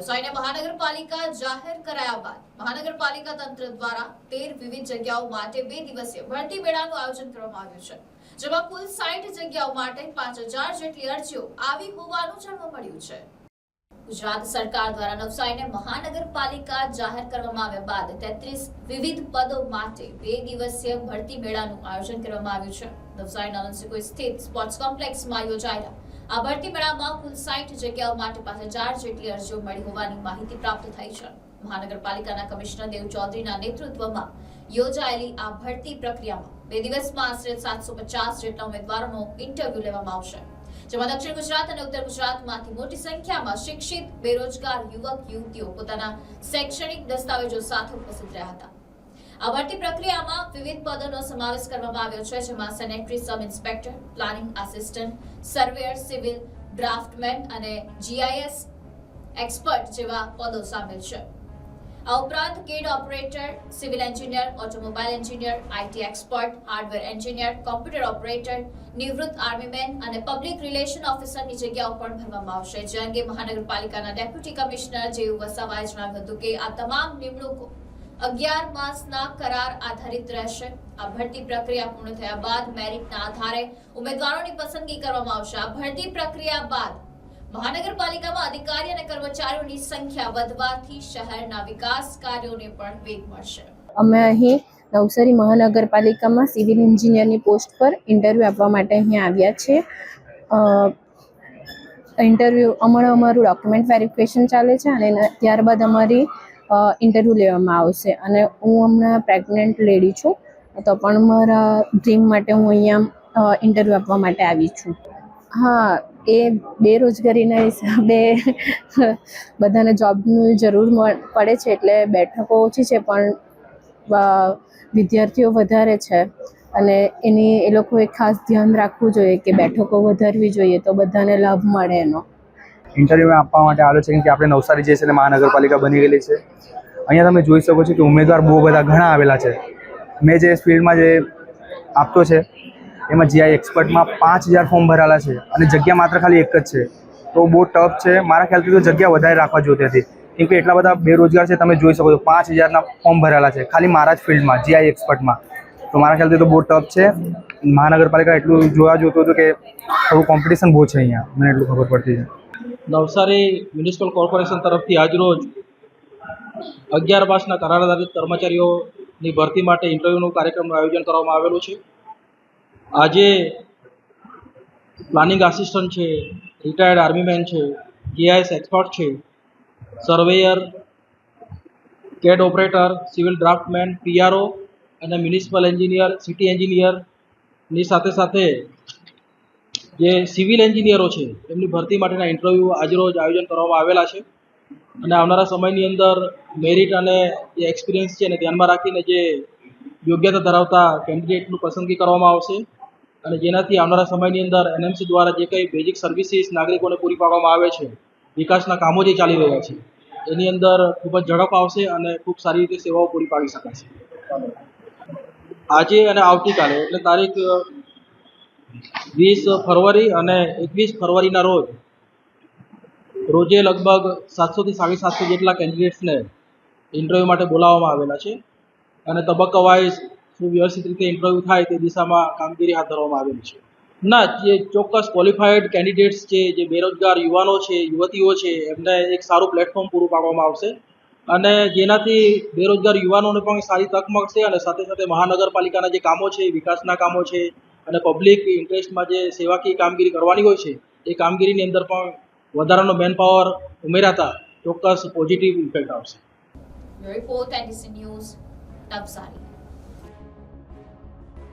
નવસારીને મહાનગરપાલિકા જાહેર કરાયા બાદ મહાનગરપાલિકા તંત્ર દ્વારા તેર વિવિધ જગ્યાઓ માટે બે દિવસીય ભરતી મેળાનું આયોજન કરવામાં આવ્યું છે, જેમાં કુલ સાઠ જગ્યાઓ માટે પાંચ જેટલી અરજીઓ આવી હોવાનું જાણવા મળ્યું છે. ગુજરાત સરકાર દ્વારા નવસારીને મહાનગરપાલિકા જાહેર કરવામાં આવ્યા બાદ તેત્રીસ વિવિધ પદો માટે બે દિવસીય ભરતી મેળાનું આયોજન કરવામાં આવ્યું છે. નવસારીના કોઈ સ્થિત સ્પોર્ટ્સ કોમ્પ્લેક્સમાં યોજાયેલા આ ભરતી મેળામાં કુલ સાઠ જગ્યાઓ માટે પાંચ હજાર જેટલી અરજીઓ મળી હોવાની માહિતી પ્રાપ્ત થઈ છે. મહાનગરપાલિકાના કમિશનર દેવ ચૌધરીના નેતૃત્વમાં યોજાયેલી આ ભરતી પ્રક્રિયામાં બે દિવસમાં આશરે સાતસો પચાસ જેટલા ઉમેદવારોનો ઇન્ટરવ્યુ લેવામાં આવશે. જેમાં દક્ષિણ ગુજરાત અને ઉત્તર ગુજરાતમાંથી મોટી સંખ્યામાં શિક્ષિત, બેરોજગાર યુવક, યુવતીઓ પોતાના શૈક્ષણિક દસ્તાવેજો સાથે ઉપસ્થિત રહ્યા હતા. આ ભરતી પ્રક્રિયામાં વિવિધ પદોનો સમાવેશ કરવામાં આવ્યો છે, જેમાં sanitary sub inspector, planning assistant, surveyor, civil draftsman અને જીઆઈએસ એક્સપર્ટ જેવા પદો સામેલ છે. આ ઉપરાંત CAD operator, civil engineer, automobile engineer, IT expert, hardware engineer, computer operator, નિવૃત્ત આર્મીમેન અને પબ્લિક રિલેશન ઓફિસરની જગ્યાઓ પણ ભરવામાં આવશે. જે અંગે મહાનગરપાલિકાના ડેપ્યુટી કમિશનર જેયુ વસાવાએ જણાવ્યું હતું કે આ તમામ નિમણૂકો અગિયાર માસના કરાર આધારિત રહેશે. આ ભરતી પ્રક્રિયા પૂર્ણ થયા બાદ મેરિટના આધારે ઉમેદવારોની પસંદગી કરવામાં આવશે. આ ભરતી પ્રક્રિયા બાદ મહાનગરપાલિકામાં અધિકારી અને કર્મચારીઓની સંખ્યા વધવાથી શહેરના વિકાસ કાર્યોને પણ વેગ મળશે. અમે અહીં નવસારી મહાનગરપાલિકામાં સિવિલ એન્જિનિયરની પોસ્ટ પર ઇન્ટરવ્યૂ આપવા માટે અહીં આવ્યા છે. ઇન્ટરવ્યૂ, હમણાં અમારું ડોક્યુમેન્ટ વેરિફિકેશન ચાલે છે અને ત્યારબાદ અમારી ઇન્ટરવ્યૂ લેવામાં આવશે. અને હું હમણાં પ્રેગ્નન્ટ લેડી છું, તો પણ મારા ડ્રીમ માટે હું અહીંયા ઇન્ટરવ્યૂ આપવા માટે આવી છું. હા, એ બેરોજગારીના હિસાબે બધાને જોબની જરૂર પડે છે એટલે બેઠકો ઓછી છે, પણ વિદ્યાર્થીઓ વધારે છે. અને એની એ લોકોએ ખાસ ધ્યાન રાખવું જોઈએ કે બેઠકો વધારવી જોઈએ તો બધાને લાભ મળે એનો. ઇન્ટરવ્યૂ આપવા માટે આવ્યો છે, કેમ કે આપણે નવસારી જે છે ને મહાનગરપાલિકા બની ગયેલી છે. અહીંયા તમે જોઈ શકો છો કે ઉમેદવાર બહુ બધા ઘણા આવેલા છે. મેં જે ફિલ્ડમાં જે આપતો છે, એમાં જીઆઈ એક્સપર્ટમાં પાંચ હજાર ફોર્મ ભરાયેલા છે અને જગ્યા માત્ર ખાલી એક જ છે. તો બહુ ટફ છે. મારા ખ્યાલથી તો જગ્યા વધારે રાખવા જોઈતી હતી કેમ કે એટલા બધા બેરોજગાર છે, તમે જોઈ શકો છો, પાંચ હજારના ફોર્મ ભરાયેલા છે, ખાલી મારા જ ફિલ્ડમાં જીઆઈ એક્સપર્ટમાં તો મારા ખ્યાલથી તો બહુ ટફ છે. મહાનગરપાલિકા એટલું જોવા જોતું હતું કે થોડું કોમ્પિટિશન બહુ છે અહીંયા. મને એટલું ખબર પડતી છે. નવસારી મ્યુનિસિપલ કોર્પોરેશન તરફથી આજરોજ અગિયાર માસના કરાર આધારિત કર્મચારીઓની ભરતી માટે ઇન્ટરવ્યૂનું કાર્યક્રમનું આયોજન કરવામાં આવેલું છે. આજે પ્લાનિંગ આસિસ્ટન્ટ છે, રિટાયર્ડ આર્મીમેન છે, જીઆઈએસ એક્સપર્ટ છે, surveyor, CAD operator, civil draftsman, PRO અને મ્યુનિસિપલ એન્જિનિયર, સિટી એન્જિનિયરની સાથે સાથે જે સિવિલ એન્જિનિયરો છે, એમની ભરતી માટેના ઇન્ટરવ્યૂ આજરોજ આયોજન કરવામાં આવેલા છે. અને આવનારા સમયની અંદર મેરિટ અને જે એક્સપિરિયન્સ છે એને ધ્યાનમાં રાખીને જે યોગ્યતા ધરાવતા કેન્ડિડેટનું પસંદગી કરવામાં આવશે. અને જેનાથી આવનારા સમયની અંદર એનએમસી દ્વારા જે કંઈ બેઝિક સર્વિસીસ નાગરિકોને પૂરી પાડવામાં આવે છે, વિકાસના કામો જે ચાલી રહ્યા છે, એની અંદર ખૂબ જ ઝડપ આવશે અને ખૂબ સારી રીતે સેવાઓ પૂરી પાડી શકાશે. આજે અને આવતીકાલે, એટલે તારીખ વીસ ફરવરી અને એકવીસ ફરવરીના રોજ, રોજે લગભગ સાતસોથી સાડી સાતસો જેટલા કેન્ડિડેટ્સને ઇન્ટરવ્યૂ માટે બોલાવવામાં આવેલા છે. અને તબક્કાવાઇઝ સુવ્યવસ્થિત રીતે ઇન્ટરવ્યૂ થાય તે દિશામાં કામગીરી હાથ ધરવામાં આવેલી છે. ના, જે ચોક્કસ ક્વોલિફાઈડ કેન્ડિડેટ્સ છે, જે બેરોજગાર યુવાનો છે, યુવતીઓ છે, એમને એક સારું પ્લેટફોર્મ પૂરું પાડવામાં આવશે. અને જેનાથી બેરોજગાર યુવાનોને પણ સારી તક મળશે અને સાથે સાથે મહાનગરપાલિકાના જે કામો છે, વિકાસના કામો છે અને પબ્લિક ઇન્ટરેસ્ટમાં જે સેવાકીય કામગીરી કરવાની હોય છે, એ કામગીરીની અંદર પણ વધારાનો મેન પાવર ઉમેરાતા ચોક્કસ પોઝિટિવ ઇફેક્ટ આવશે.